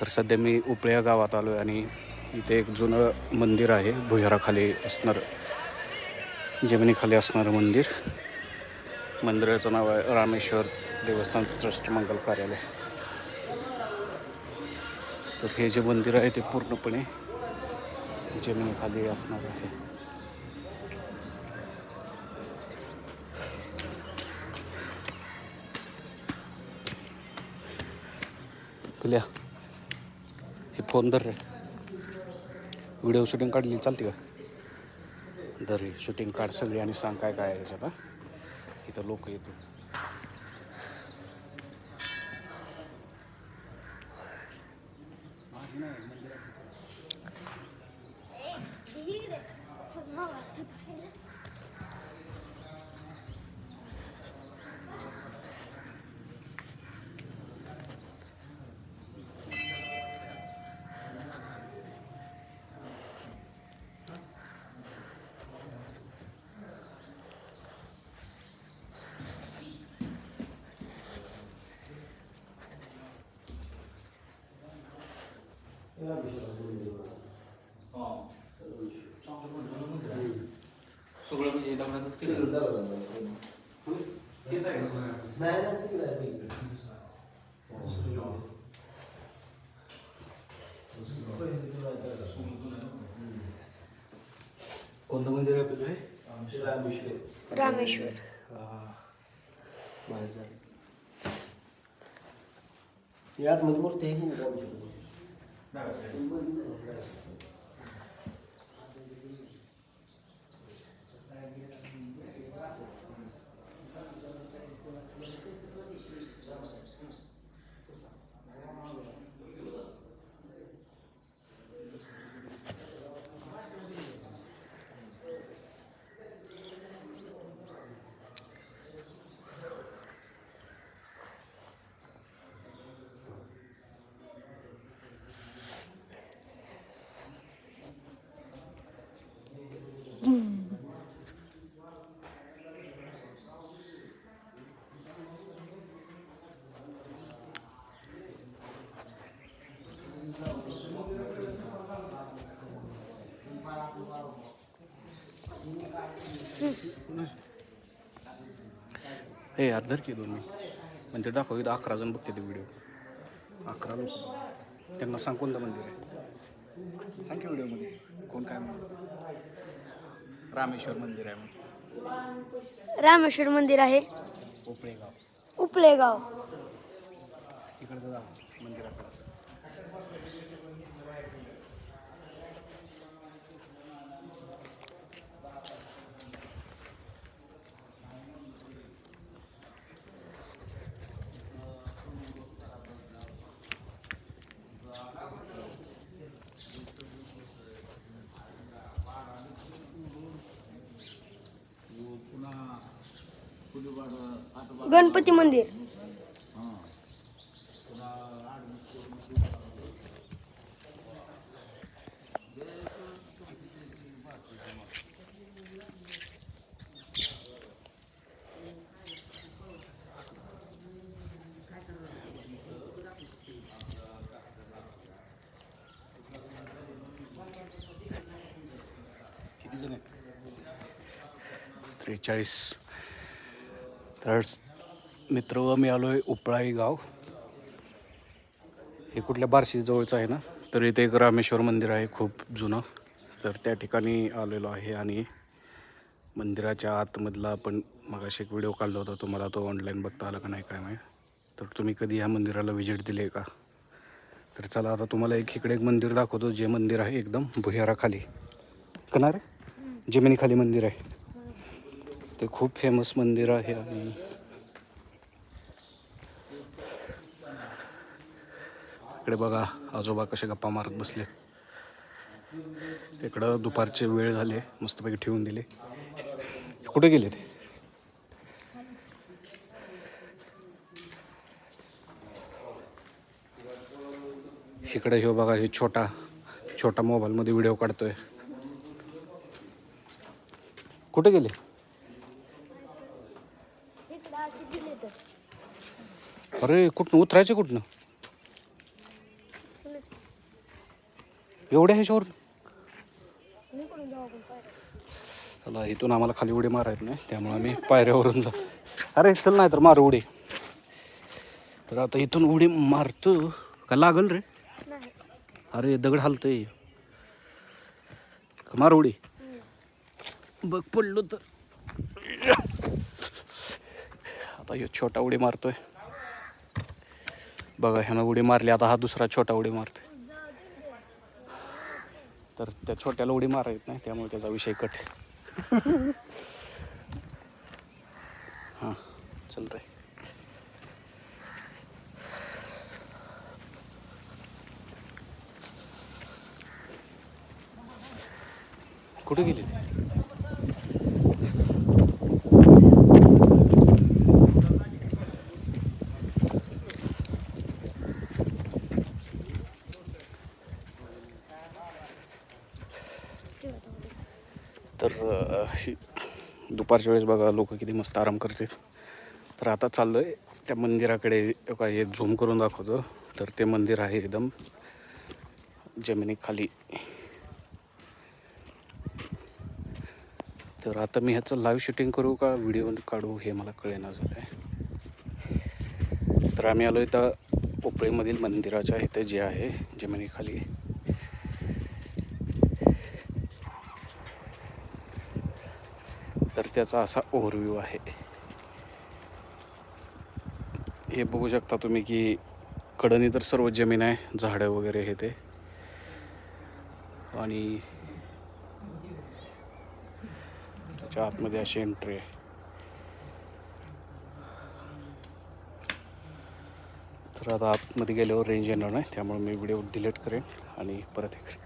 तर सध्या मी उपळ्या गावात आलो आहे आणि इथे एक जुनं मंदिर आहे भुयाराखाली असणारं जमिनीखाली असणारं मंदिर. मंदिराचं नाव आहे रामेश्वर देवस्थान ट्रस्ट मंगल कार्यालय. तर हे जे मंदिर आहे ते पूर्णपणे जमिनीखाली असणार आहे. पिल्या हे फोन धर रे. व्हिडिओ शूटिंग काढली चालते का? धर रे शूटिंग काढ सगळी आणि सांग काय काय आहे याच्यात हा? इथं लोक येते सगळं म्हणजे दगडातच केलं कोणतं मंदिर आहे आपलं हे रामेश्वर। बाहेर जाईल यात मध्ये मूर्ती आहे की नाही हे यार धर की दोन मी मंदिर दाखव इथं अकरा जण बघते ते व्हिडिओ अकरा लोक त्यांना सांग कोणतं मंदिर आहे? सांग की व्हिडिओमध्ये कोण काय म्हणतो? रामेश्वर मंदिर आहे रामेश्वर मंदिर आहे. उपळे गाव उपलेगाव इकडचं जा मंदिराकडं गणपती मंदिर. किती जण आहेत? त्रेचाळीस. तर मित्र व मी आलो आहे उपळाई गाव. हे कुठल्या बार्शी जवळचं आहे ना? तर इथे एक रामेश्वर मंदिर आहे खूप जुनं. तर त्या ठिकाणी आलेलो आहे आणि मंदिराच्या आतमधला आपण मगाशी एक व्हिडिओ काढला होता तुम्हाला तो ऑनलाईन बघता आला का नाही काय माहीत. तर तुम्ही कधी ह्या मंदिराला व्हिजिट दिली आहे का? तर चला आता तुम्हाला एक इकडे एक मंदिर दाखवतो जे मंदिर आहे एकदम भुयाराखाली. कणार जमिनीखाली मंदिर आहे. ते खूप फेमस मंदिर आहे आणि इकडे बघा आजोबा कसे गप्पा मारत बसले. इकडं दुपारचे वेळ झाले मस्तपैकी ठेवून दिले. कुठे गेले ते? इकडे हे बघा हे छोटा छोटा मोबाईलमध्ये व्हिडिओ काढतोय. कुठे गेले? अरे कुठनं? उतरायचे कुठनं? एवढ्या ह्याच्यावर? चला इथून आम्हाला खाली उडी मारायत नाही त्यामुळे आम्ही पायऱ्यावरून जातो. अरे चल नाही तर मारू उडी. तर आता इथून उडी मारतो. का लागल रे? अरे दगड हालतंय. मार उडी? बघ पडलो तर. आता हे छोटा उडी मारतोय. बघा ह्यानं उडी मारली. आता हा दुसरा छोटा उडी मारतोय. तर त्या छोट्याला उडी मारा येत नाही त्यामुळे त्याचा विषय कट हां चल रे. कुठे गेली ती? तर अशी दुपारच्या वेळेस बघा लोक किती मस्त आराम करतात तर आता चाललो आहे त्या मंदिराकडे का हे झूम करून दाखवतो. तर ते मंदिर आहे एकदम जमिनीखाली. तर आता मी ह्याचं लाईव्ह शूटिंग करू का व्हिडिओ काढू हे मला कळेना झालं आहे तर आम्ही आलो इथं पोपळीमधील मंदिराच्या इथे जे आहे जमिनीखाली. तर त्याचा असा ओव्हरव्ह्यू आहे. हे बघू शकता तुम्ही की कडनी तर सर्व जमीन आहे झाडं वगैरे हे ते. आणि त्याच्या आतमध्ये अशी एंट्री आहे. तर आता आतमध्ये गेल्यावर रेंज येणार नाही त्यामुळे मी व्हिडिओ डिलीट करेन आणि परत हे करेन.